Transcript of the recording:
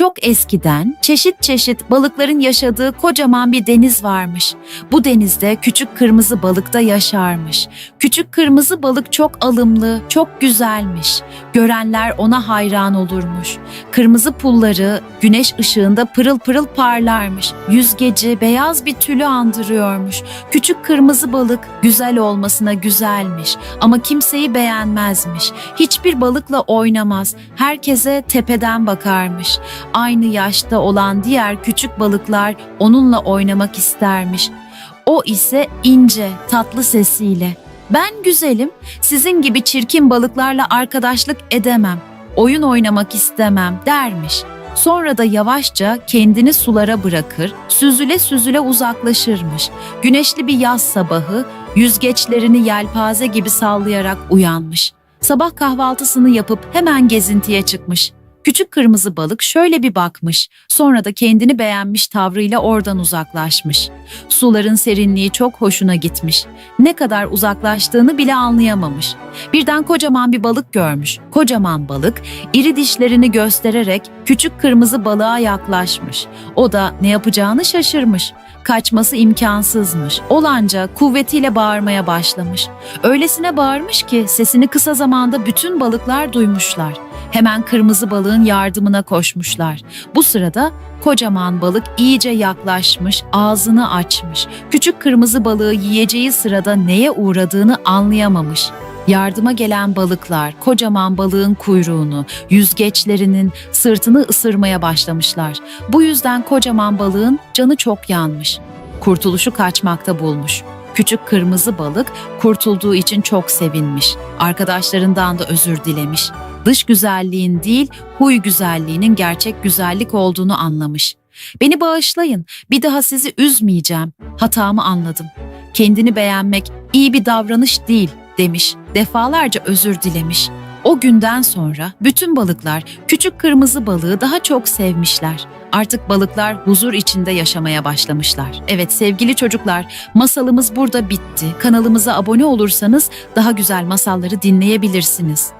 Çok eskiden çeşit çeşit balıkların yaşadığı kocaman bir deniz varmış. Bu denizde küçük kırmızı balık da yaşarmış. Küçük kırmızı balık çok alımlı, çok güzelmiş. Görenler ona hayran olurmuş. Kırmızı pulları güneş ışığında pırıl pırıl parlarmış. Yüzgeci beyaz bir tülü andırıyormuş. Küçük kırmızı balık güzel olmasına güzelmiş ama kimseyi beğenmezmiş. Hiçbir balıkla oynamaz. Herkese tepeden bakarmış. Aynı yaşta olan diğer küçük balıklar onunla oynamak istermiş. O ise ince, tatlı sesiyle "Ben güzelim, sizin gibi çirkin balıklarla arkadaşlık edemem. Oyun oynamak istemem." dermiş. Sonra da yavaşça kendini sulara bırakır, süzüle süzüle uzaklaşırmış. Güneşli bir yaz sabahı yüzgeçlerini yelpaze gibi sallayarak uyanmış. Sabah kahvaltısını yapıp hemen gezintiye çıkmış. Küçük kırmızı balık şöyle bir bakmış, sonra da kendini beğenmiş tavrıyla oradan uzaklaşmış. Suların serinliği çok hoşuna gitmiş. Ne kadar uzaklaştığını bile anlayamamış. Birden kocaman bir balık görmüş. Kocaman balık iri dişlerini göstererek küçük kırmızı balığa yaklaşmış. O da ne yapacağını şaşırmış. Kaçması imkansızmış. Olanca kuvvetiyle bağırmaya başlamış. Öylesine bağırmış ki sesini kısa zamanda bütün balıklar duymuşlar. Hemen kırmızı balığın yardımına koşmuşlar. Bu sırada kocaman balık iyice yaklaşmış, ağzını açmış. Küçük kırmızı balığı yiyeceği sırada neye uğradığını anlayamamış. Yardıma gelen balıklar kocaman balığın kuyruğunu, yüzgeçlerinin sırtını ısırmaya başlamışlar. Bu yüzden kocaman balığın canı çok yanmış. Kurtuluşu kaçmakta bulmuş. Küçük kırmızı balık kurtulduğu için çok sevinmiş. Arkadaşlarından da özür dilemiş. Dış güzelliğin değil, huy güzelliğinin gerçek güzellik olduğunu anlamış. Beni bağışlayın, bir daha sizi üzmeyeceğim. Hatamı anladım. Kendini beğenmek iyi bir davranış değil demiş. Defalarca özür dilemiş. O günden sonra bütün balıklar küçük kırmızı balığı daha çok sevmişler. Artık balıklar huzur içinde yaşamaya başlamışlar. Evet sevgili çocuklar, masalımız burada bitti. Kanalımıza abone olursanız daha güzel masalları dinleyebilirsiniz.